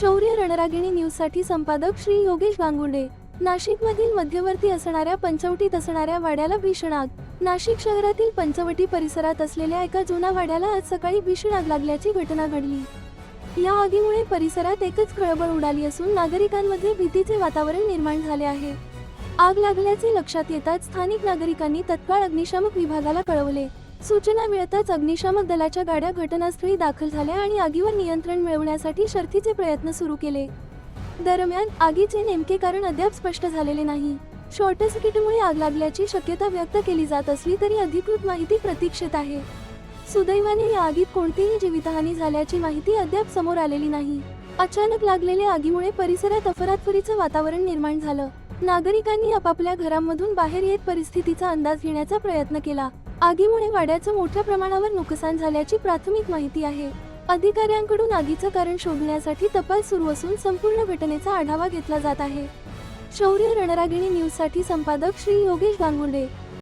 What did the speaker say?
शौर्य रणरागिणी न्यूजसाठी संपादक श्री योगेश गांगुर्डे नाशिकमधील मध्यवर्ती असणाऱ्या पंचवटीत असणाऱ्या वाड्याला भीषण आग. नाशिक शहरातील पंचवटी परिसरात असलेल्या एका जुना वाड्याला आज सकाळी भीषण आग लागल्याची घटना घडली. या आगीमुळे परिसरात एकच खळबळ उडाली असून नागरिकांमध्ये भीतीचे वातावरण निर्माण झाले आहे. आग लागल्याचे लक्षात येताच स्थानिक नागरिकांनी तत्काळ अग्निशामक विभागाला कळवले. सूचना मिळताच अग्निशामक दलाच्या गाड्या घटनास्थळी दाखल झाल्या आणि आगीवर नियंत्रण मिळवण्यासाठी शर्थीचे प्रयत्न सुरू केले. दरम्यान आगीचे नेमके कारण अद्याप स्पष्ट झालेले नाही. शॉर्ट सर्किटमुळे आग लागल्याची शक्यता व्यक्त केली जात असली तरी अधिकृत माहिती प्रतीक्षेत आहे. सुदैवाने या आगीत कोणतीही जीवितहानी झाल्याची माहिती अद्याप समोर आलेली नाही. अचानक लागलेल्या आगीमुळे परिसरात अफरातफरीचं वातावरण निर्माण झालं. नागरिकांनी आपापल्या घरांमधून बाहेर येत परिस्थितीचा अंदाज घेण्याचा प्रयत्न केला. आगीमुळे वाड्याचं मोठ्या प्रमाणावर नुकसान झाल्याची प्राथमिक माहिती आहे. अधिकाऱ्यांकडून आगीचं कारण शोधण्यासाठी तपास सुरू असून संपूर्ण घटनेचा आढावा घेतला जात आहे. शौर्य रणरागिणी न्यूजसाठी संपादक श्री योगेश गांगुर्डे.